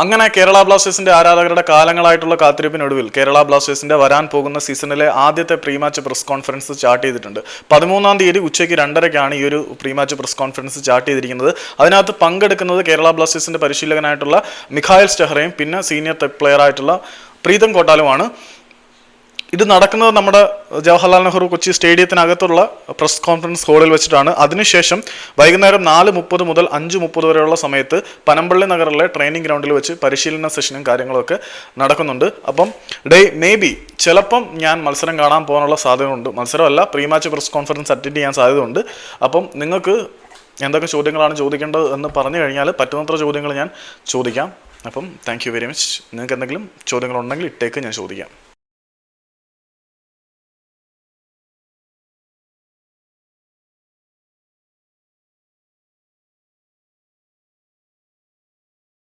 അങ്ങനെ കേരള ബ്ലാസ്റ്റേഴ്സിന്റെ ആരാധകരുടെ കാലങ്ങളായിട്ടുള്ള കാത്തിരിപ്പിനൊടുവിൽ കേരള ബ്ലാസ്റ്റേഴ്സിന്റെ വരാൻ പോകുന്ന സീസണിലെ ആദ്യത്തെ പ്രീമാച്ച് പ്രസ് കോൺഫറൻസ് ചാർട്ട് ചെയ്തിട്ടുണ്ട്. പതിമൂന്നാം തീയതി ഉച്ചയ്ക്ക് രണ്ടരയ്ക്കാണ് ഈ ഒരു പ്രീമാച്ച് പ്രസ് കോൺഫറൻസ് ചാർട്ട് ചെയ്തിരിക്കുന്നത്. അതിനകത്ത് പങ്കെടുക്കുന്നത് കേരള ബ്ലാസ്റ്റേഴ്സിന്റെ പരിശീലകനായിട്ടുള്ള മിഖായൽ സ്റ്റെഹ്റയും പിന്നെ സീനിയർ പ്ലെയർ ആയിട്ടുള്ള പ്രീതം കോട്ടാലുമാണ്. ഇത് നടക്കുന്നത് നമ്മുടെ ജവഹർലാൽ നെഹ്റു കൊച്ചി സ്റ്റേഡിയത്തിനകത്തുള്ള പ്രസ് കോൺഫറൻസ് ഹാളിൽ വെച്ചിട്ടാണ്. അതിനുശേഷം വൈകുന്നേരം നാല് മുപ്പത് മുതൽ അഞ്ച് മുപ്പത് വരെയുള്ള സമയത്ത് പനമ്പള്ളി നഗറിലെ ട്രെയിനിങ് ഗ്രൗണ്ടിൽ വെച്ച് പരിശീലന സെഷനും കാര്യങ്ങളൊക്കെ നടക്കുന്നുണ്ട്. അപ്പം ഡേ മേ ബി ചിലപ്പം ഞാൻ മത്സരം കാണാൻ പോകാനുള്ള സാധ്യതയുണ്ട്. മത്സരമല്ല pre match press conference attend ചെയ്യാൻ സാധ്യതയുണ്ട്. അപ്പം നിങ്ങൾക്ക് എന്തൊക്കെ ചോദ്യങ്ങളാണ് ചോദിക്കേണ്ടത് എന്ന് പറഞ്ഞു കഴിഞ്ഞാൽ പറ്റുന്നത്ര ചോദ്യങ്ങൾ ഞാൻ ചോദിക്കാം. അപ്പം താങ്ക് യു വെരി മച്ച് നിങ്ങൾക്ക് എന്തെങ്കിലും ചോദ്യങ്ങളുണ്ടെങ്കിൽ ഇട്ടേക്ക് ഞാൻ ചോദിക്കാം.